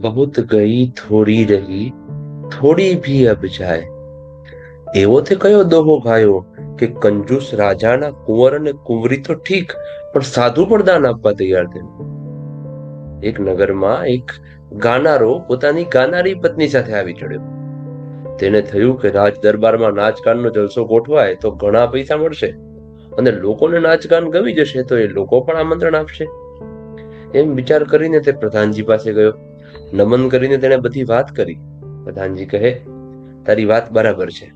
बहुत गई થોડી રહી થોડી ભી અબ જાય એવો તે કયો દોહો ગાયો કે કંજૂસ રાજાના કુંવર અને કુંવરી તો ઠીક પણ સાધુ પણ દાન આપવા તૈયાર થયું એક નગરમાં એક ગાનારો પોતાની ગાનારી પત્ની સાથે આવી ચડ્યો તેને થયું કે રાજ દરબારમાં નાચગાનનો જલસો ગોઠવાય તો ઘણા પૈસા મળશે અને લોકોને નાચગાન ગમી જશે તો એ લોકો પણ આમંત્રણ આપશે એમ વિચાર કરીને તે પ્રધાનજી પાસે ગયો નમન કરીને તેણે બધી વાત કરી. પ્રધાનજી કહે, તારી વાત બરાબર છે,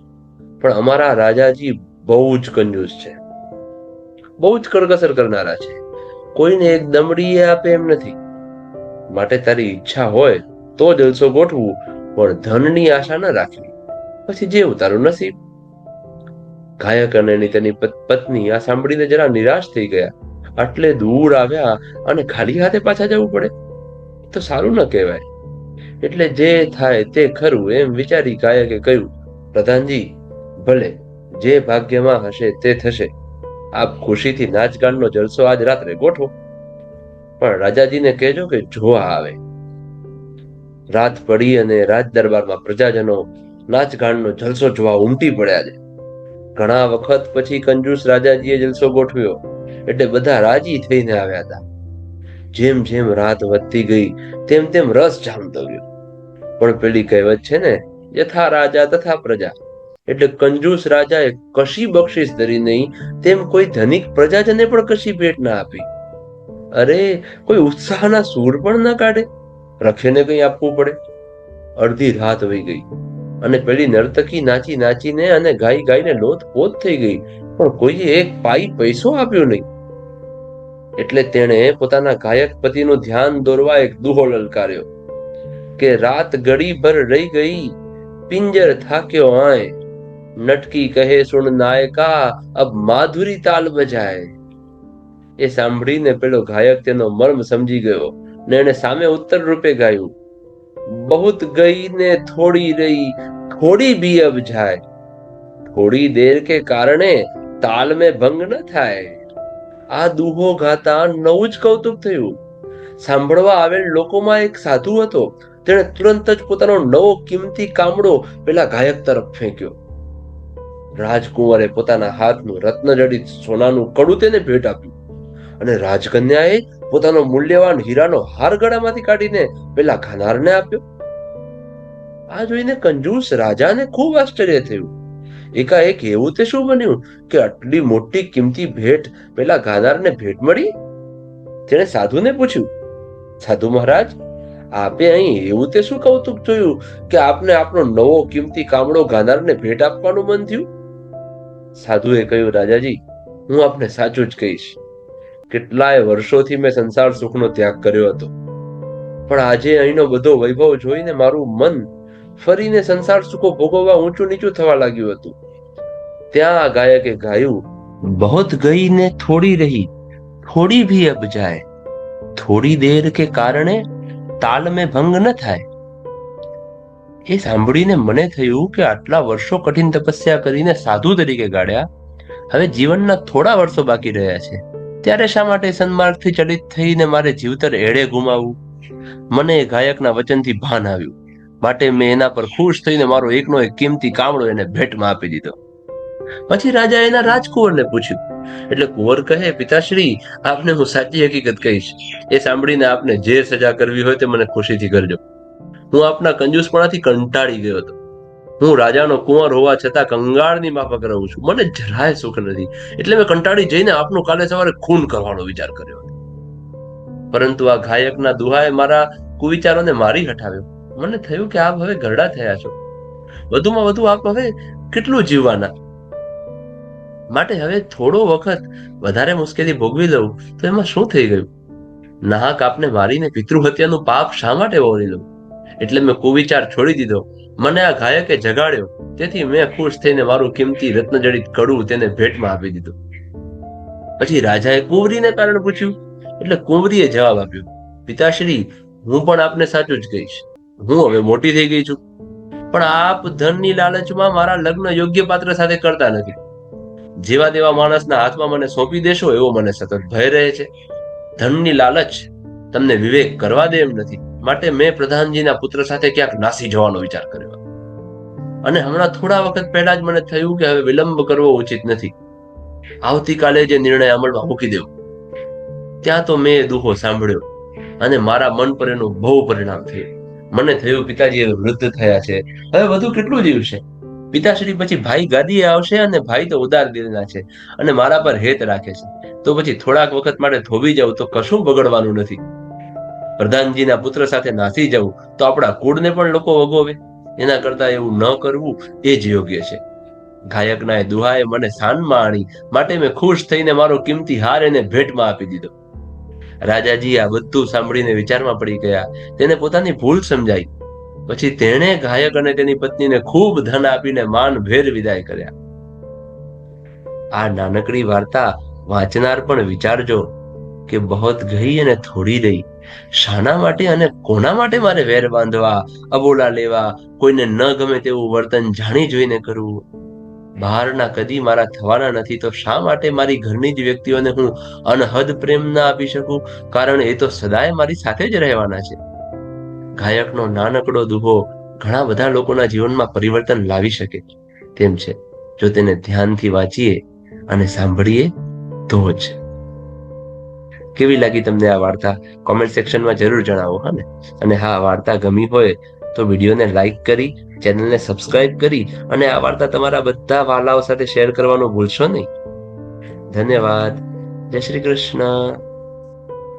પણ અમારા રાજાજી બહુ જ કંજૂસ છે. બહુ જ કરકસર કરનારા છે. કોઈને એક દમડી આપે એમ નથી. માટે તારી ઈચ્છા હોય તો જલસો ગોઠવું, પણ ધનની આશા ન રાખવી. પછી જેવું તારું નસીબ. ગાયક અને તેની પત્ની આ સાંભળીને જરા નિરાશ થઈ ગયા. આટલે દૂર આવ્યા અને ખાલી હાથે પાછા જવું પડે. તો સારું ન કહેવાય. એટલે જે થાય તે ખરું એમ વિચારી ગાયકે કહ્યું, પ્રધાનજી, ભલે જે ભાગ્યમાં હશે તે થશે. આપ ખુશીથી નાચગાનનો જલસો આજ રાત્રે ગોઠવો. પણ રાજાજીને કહેજો કે જોવા આવે. રાત પડી અને રાજ દરબારમાં પ્રજાજનો નાચગાનનો જલસો જોવા ઉમટી પડ્યા છે. ઘણા વખત પછી કંજૂસ રાજાજીએ જલસો ગોઠવ્યો. એટલે બધા રાજી થઈને આવ્યા હતા. જેમ જેમ રાત વધતી ગઈ, તેમ તેમ રસ જામતો ગયો. પણ પેલી કહેવત છે ને, યથા રાજા તથા પ્રજા. એટલે કંજૂસ રાજાએ કશી બક્ષિસ ધરી નહીં, તેમ કોઈ ધનિક પ્રજાજને પણ કશી ભેટ ના આપી. અરે, કોઈ ઉત્સાહના સૂર પણ ના કાઢે? રખેને કંઈ આપવું પડે? અડધી રાત વહી ગઈ અને પેલી નર્તકી નાચી નાચીને અને ગાઈ ગાઈને લોથ પોત થઈ ગઈ. પણ કોઈએ એક પાઈ પૈસો આપ્યો નહીં. એટલે તેણે પોતાના ગાયક પતિનું ધ્યાન દોરવા એક દુહો લલકાર્યો કે રાત ઘડી ભર રહી ગઈ, પિંજર થાક્યો આય. નટકી કહે, સુણ નાયકા, અબ માધુરી તાલ બજાય. એ સાંભળીને પેલો ગાયક તેનો મર્મ સમજી ગયો ને એને સામે ઉત્તર રૂપે ગાયું, બહુત ગઈ ને થોડી રહી, થોડી બી અબ જાય. થોડી દેર કે કારણે તાલ મેં ભંગ ન થાય. આ દુહો ગાતા નવું જ કૌતુક થયું. સાંભળવા આવેલ લોકોમાં એક સાધુ હતો. તેણે તુરંત જ પોતાનો નવો કિંમતી કામડો પેલા ગાયક તરફ ફેંક્યો. રાજકુંવરે પોતાના હાથનું રત્નજડિત સોનાનું કડું તેને ભેટ આપ્યું અને રાજકન્યાએ પોતાનો મૂલ્યવાન હીરાનો હાર ગળામાંથી કાઢીને પેલા ઘનારને આપ્યો. આ જોઈને કંજૂસ રાજાને ખૂબ આશ્ચર્ય થયું. એકાએક એવું તે શું બન્યું કે આટલી મોટી કિંમતી ભેટ પેલા ગાનારને ભેટ મળી? તેણે સાધુને પૂછ્યું, સાધુ મહારાજ, આપે અહીં એવું તે શું કૌતુક જોયું કે આપને આપણો નવો કિંમતી કામડો ગાનારને ભેટ આપવાનું મન થયું? સાધુએ કહ્યું, રાજાજી, હું આપને સાચું જ કહીશ. કેટલાય વર્ષોથી મેં સંસાર સુખનો ત્યાગ કર્યો હતો. પણ આજે અહીંનો બધો વૈભવ જોઈને મારું મન ફરીને સંસાર સુખો ભોગવવા ઊંચું નીચું થવા લાગ્યું હતું. ત્યાં આ ગાયકે ગાયું, બહોત ગઈ ને થોડી રહી, થોડી ભી અબ જાય. થોડી દેર કે કારણે તાલ મેં ભંગ ન થાય. એ સાંભળીને મને થયું કે આટલા વર્ષો કઠિન તપસ્યા કરીને સાધુ તરીકે ગાળ્યા. હવે જીવનના થોડા વર્ષો બાકી રહ્યા છે. ત્યારે શા માટે સન્માર્ગથી ચલિત થઈને મારે જીવતર એળે ગુમાવવું? મને એ ગાયકના વચનથી ભાન આવ્યું. માટે મેં એના પર ખુશ થઈને મારો એકનો એક કિંમતી કામળો એને ભેટમાં આપી દીધો. પછી રાજા એના રાજકુંવરને પૂછ્યું, એટલે કુંવર કહે, પિતાશ્રી, આપને હું સાચી હકીકત કહીશ. એ સાંભળીને આપને જે સજા કરવી હોય તે મને ખુશીથી કરજો. હું આપના કંજૂસપણાથી કંટાળી ગયો હતો. હું રાજાનો કુંવર હોવા છતાં કંગાળની માફક રહું છું. મને જરાય સુખ નથી. એટલે મેં કંટાળી જઈને આપનું કાલે સવારે ખૂન કરવાનો વિચાર કર્યો હતો. પરંતુ આ ગાયકના દુહાએ મારા કુવિચારોને મારી હટાવ્યો. મને થયું કે આપ હવે ઘરડા થયા છો. વધુમાં વધુ આપ હવે કેટલું જીવવાના? માટે હવે થોડો વખત વધારે મુશ્કેલી ભોગવી લઉં તો એમાં શું થઈ ગયું? નાહક આપને મારીને પિતૃહત્યાનું પાપ શા માટે વહોરી લઉં? એટલે મેં કુવિચાર છોડી દીધો. મને આ ગાયકે જગાડ્યો. તેથી મેં ખુશ થઈને મારું કિંમતી રત્નજડિત કડું તેને ભેટમાં આપી દીધું. પછી રાજાએ કુંવરીને કારણ પૂછ્યું. એટલે કુંવરીએ જવાબ આપ્યો. પિતાશ્રી, હું પણ આપને સાચું જ કહીશ. હું હવે મોટી થઈ ગઈ છું. પણ આપ ધનની લાલચમાં મારા લગ્ન યોગ્ય પાત્ર સાથે કરતા નથી. જેવા તેવા માણસના હાથમાં મને સોંપી દેશો, એવો મને સતત ભય રહે છે. ધનની લાલચ તમને વિવેક કરવા દે એમ નથી. માટે મેં પ્રધાનજીના પુત્ર સાથે ક્યાંક નાસી જવાનો વિચાર કર્યો. અને હમણાં થોડા વખત પહેલા જ મને થયું કે હવે વિલંબ કરવો ઉચિત નથી. આવતીકાલે જે નિર્ણય અમલમાં મૂકી દેવો. ત્યાં તો મેં દુહો સાંભળ્યો અને મારા મન પર એનું બહુ પરિણામ થયું. મને થયું પિતાજી વૃદ્ધ થયા છે. હવે વધુ કેટલું જીવશે પિતાશ્રી પછી ભાઈ ગાદીએ આવશે અને ભાઈ તો ઉદાર દિલના છે અને મારા પર હેત રાખે છે. તો પછી થોડાક વખત માટે થોભી જાઉં તો કશું બગડવાનું નથી. પ્રધાનજીના પુત્ર સાથે નાસી જવું તો આપણા કુળને પણ લોકો વગોવે. એના કરતા એવું ન કરવું એ જ યોગ્ય છે. ગાયકના દુહાએ મને સાનમાં આણી માટે મેં ખુશ થઈને મારો કિંમતી હાર એને ભેટમાં આપી દીધો. રાજાજી આ બધું સાંભળીને વિચારમાં પડી ગયા. તેને પોતાની ભૂલ સમજાઈ. પછી તેણે ગાયક અને તેની પત્નીને ખૂબ ધન આપીને માન ભેર વિદાય કર્યા. આ નાનકડી વાર્તા વાંચનાર પણ વિચારજો કે બહોત ગઈ અને થોડી રહી શાના માટે અને કોના માટે મારે વેર બાંધવા, અબોલા લેવા, કોઈને ન ગમે તેવું વર્તન જાણી જોઈને કરવું? બહારના કદી મારા થવાના નથી, તો શા માટે મારી ઘરની જ વ્યક્તિઓને હું અનહદ પ્રેમ ના આપી શકું? કારણ એ તો સદાય મારી સાથે જ રહેવાના છે. ગાયકનો નાનકડો દુહો ઘણા બધા લોકોના જીવનમાં પરિવર્તન લાવી શકે. તેમ છે, જો તેને ધ્યાનથી વાંચીએ અને સાંભળીએ, તો જ. કેવી લાગી તમને આ વાર્તા? કોમેન્ટ સેક્શનમાં જરૂર જણાવો, હા ને? અને હા, વાર્તા ગમી હોય તો વિડીયોને લાઈક કરી ચેનલને સબસ્ક્રાઇબ કરી અને આ વાર્તા તમારા બધા વાલાઓ સાથે શેર કરવાનું ભૂલશો નહીં. ધન્યવાદ. જય શ્રી કૃષ્ણ.